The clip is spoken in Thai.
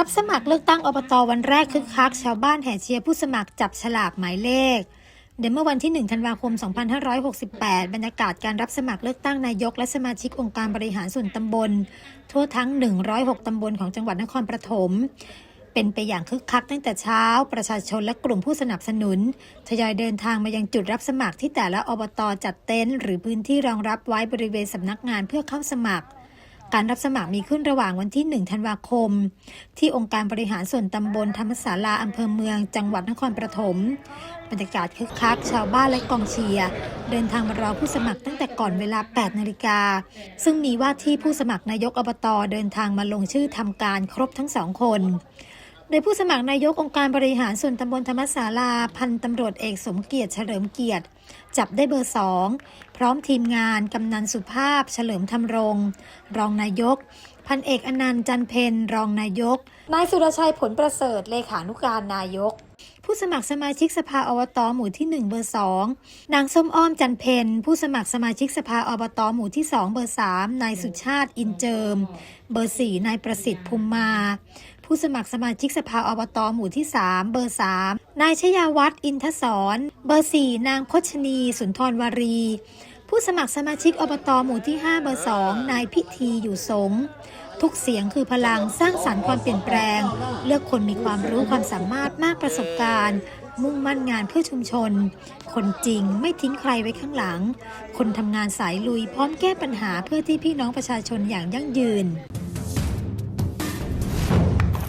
รับสมัครเลือกตั้งอบตวันแรกคึกคักชาวบ้านแห่เชียร์ผู้สมัครจับฉลากหมายเลขเดี๋ยวเมื่อวันที่ 1 ธันวาคม 2568 บรรยากาศการรับสมัครเลือกตั้งนายกและสมาชิกองค์การบริหารส่วนตำบล ทั่วทั้ง 106 ตำบลของจังหวัดนครปฐมเป็นไปอย่างคึกคักตั้งแต่เช้า ประชาชนและกลุ่มผู้สนับสนุนทยอยเดินทางมายังจุดรับสมัครที่แต่ละอบตจัดเต็นท์หรือพื้นที่รองรับไว้บริเวณสำนักงานเพื่อเข้าสมัคร การรับสมัครมีขึ้นระหว่างวันที่ 1 ธันวาคม ที่องค์การบริหารส่วนตำบลธรรมศาลาอำเภอเมือง จังหวัดนครปฐมบรรยากาศคึกคัก ชาวบ้านและกองเชียร์เดินทางมารอผู้สมัครตั้งแต่ก่อนเวลา 8 นาฬิกา ซึ่งมีว่าที่ผู้สมัครนายกอบตเดินทางมาลงชื่อทำการครบทั้งสองคน โดยผู้สมัครนายกองค์การบริหารส่วนตำบลธรรมศาลา พันตำรวจเอกสมเกียรติเฉลิมเกียรติ จับได้เบอร์สองพร้อมทีมงานกำนันสุภาพ เฉลิมธรรมรงรองนายก พันเอกอนันต์จันเพนรองนายกนายสุรชัยผลประเสริฐเลขานุการนายก ผู้สมัครสมาชิกสภาอบตหมู่ที่ 1 เบอร์ 2 นางส้มอ้อมจันเพนผู้สมัครสมาชิกสภาอบตหมู่ที่ 2 เบอร์ 3 นายสุชาติอินเจิม เบอร์ 4 นายประสิทธิ์ภูมิมา ผู้สมัครสมาชิกสภาอบตหมู่ที่ 3 เบอร์ 3 นายชยาวัฒน์อินทศร เบอร์ 4 นางพชนีสุนทรวารี ผู้สมัครสมาชิกอบตหมู่ที่ 5 เบอร์ 2 นายพิธีอยู่สงทุกเสียงคือพลังสร้างสรรค์ความเปลี่ยนแปลง เลือกคนมีความรู้ความสามารถมากประสบการณ์ มุ่งมั่นงานเพื่อชุมชน คนจริงไม่ทิ้งใครไว้ข้างหลัง คนทำงานสายลุยพร้อมแก้ปัญหาเพื่อที่พี่น้องประชาชนอย่างยั่งยืน